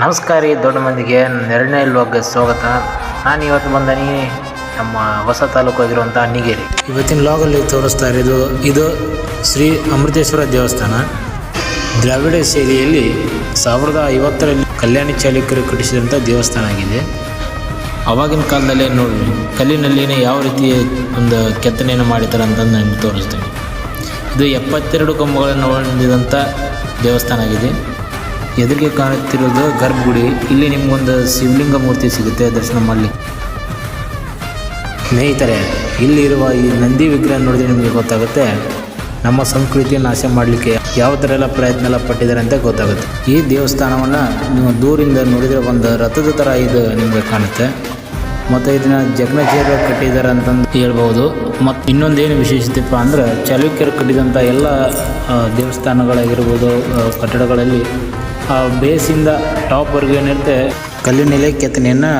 ನಮಸ್ಕಾರ ರೀ ದೊಡ್ಡ ಮಂದಿಗೆ. ಎರಡನೇ ಲೋಕ ಸ್ವಾಗತ. ನಾನು ಇವತ್ತು ಬಂದನಿ ನಮ್ಮ ಹೊಸ ತಾಲೂಕು ಆಗಿರುವಂಥ ಅಣ್ಣಿಗೇರಿ ಇವತ್ತಿನ ಲಾಗಲ್ಲಿ ತೋರಿಸ್ತಾ ಇರೋದು, ಇದು ಶ್ರೀ ಅಮೃತೇಶ್ವರ ದೇವಸ್ಥಾನ. ದ್ರಾವಿಡ ಶೈಲಿಯಲ್ಲಿ ಸಾವಿರದ ಐವತ್ತರಲ್ಲಿ ಕಲ್ಯಾಣಿ ಚಾಲುಕ್ಯರು ಕಟ್ಟಿಸಿದಂಥ ದೇವಸ್ಥಾನ ಆಗಿದೆ. ಅವಾಗಿನ ಕಾಲದಲ್ಲೇ ನೋಡಿ, ಕಲ್ಲಿನಲ್ಲಿನೇ ಯಾವ ರೀತಿ ಒಂದು ಕೆತ್ತನೆಯನ್ನು ಮಾಡಿದ್ದಾರೆ ಅಂತ ನಾನು ತೋರಿಸ್ತೀನಿ. ಇದು ಎಪ್ಪತ್ತೆರಡು ಕಂಬಗಳನ್ನು ಹೊಂದಿದಂಥ ದೇವಸ್ಥಾನ ಆಗಿದೆ. ಎದುರಿಗೆ ಕಾಣುತ್ತಿರೋದು ಗರ್ಭಗುಡಿ. ಇಲ್ಲಿ ನಿಮಗೊಂದು ಶಿವಲಿಂಗ ಮೂರ್ತಿ ಸಿಗುತ್ತೆ ದರ್ಶನ ಮಾಡಲಿ ಸ್ನೇಹಿತರೆ, ಇಲ್ಲಿರುವ ಈ ನಂದಿ ವಿಗ್ರಹ ನೋಡಿದ್ರೆ ನಿಮಗೆ ಗೊತ್ತಾಗುತ್ತೆ, ನಮ್ಮ ಸಂಸ್ಕೃತಿಯ ನಾಶ ಮಾಡಲಿಕ್ಕೆ ಯಾವ ಥರ ಎಲ್ಲ ಪ್ರಯತ್ನ ಎಲ್ಲ ಪಟ್ಟಿದ್ದಾರೆ ಅಂತ ಗೊತ್ತಾಗುತ್ತೆ. ಈ ದೇವಸ್ಥಾನವನ್ನು ನೀವು ದೂರಿಂದ ನೋಡಿದರೆ ಒಂದು ರಥದ ಥರ ಇದು ನಿಮಗೆ ಕಾಣುತ್ತೆ. ಮತ್ತು ಇದನ್ನು ಜಗನಾಚಾರ್ಯ ಕಟ್ಟಿದ್ದಾರೆ ಅಂತಂದು ಹೇಳ್ಬೋದು. ಮತ್ತು ಇನ್ನೊಂದೇನು ವಿಶೇಷತೆಪ್ಪ ಅಂದ್ರೆ, ಚಾಲುಕ್ಯರು ಕಟ್ಟಿದಂಥ ಎಲ್ಲ ದೇವಸ್ಥಾನಗಳಾಗಿರ್ಬೋದು ಕಟ್ಟಡಗಳಲ್ಲಿ ಆ ಬೇಸಿಂದ ಟಾಪ್ವರೆಗೆ ಏನಿರುತ್ತೆ ಕಲ್ಲಿನೆಲೆ ಕೆತ್ತನೆಯನ್ನು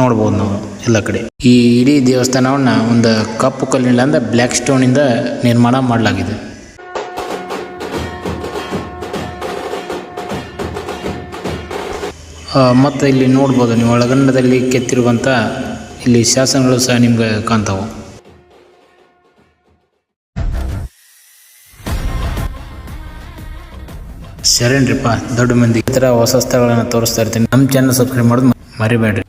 ನೋಡ್ಬೋದು ನಾವು ಎಲ್ಲ ಕಡೆ. ಈ ಇಡೀ ದೇವಸ್ಥಾನವನ್ನು ಒಂದು ಕಪ್ಪು ಕಲ್ಲಿನಿಂದ ಅಂದರೆ ಬ್ಲ್ಯಾಕ್ ಸ್ಟೋನಿಂದ ನಿರ್ಮಾಣ ಮಾಡಲಾಗಿದೆ. ಮತ್ತು ಇಲ್ಲಿ ನೋಡ್ಬೋದು ನೀವು ಒಳಗಂಡದಲ್ಲಿ ಕೆತ್ತಿರುವಂಥ ಇಲ್ಲಿ ಶಾಸನಗಳು ಸಹ ನಿಮ್ಗೆ ಕಾಣ್ತಾವೆ. ಶರಣ್ರಿಪ್ಪ ದೊಡ್ಡ ಮಂದಿ ಈ ಥರ ಹೊಸ ಸ್ಥಳಗಳನ್ನು ತೋರಿಸ್ತಾ ಇರ್ತೀನಿ. ನಮ್ಮ ಚಾನಲ್ ಸಬ್ಸ್ಕ್ರೈಬ್ ಮಾಡೋದು ಮರಿಬೇಡ್ರಿ.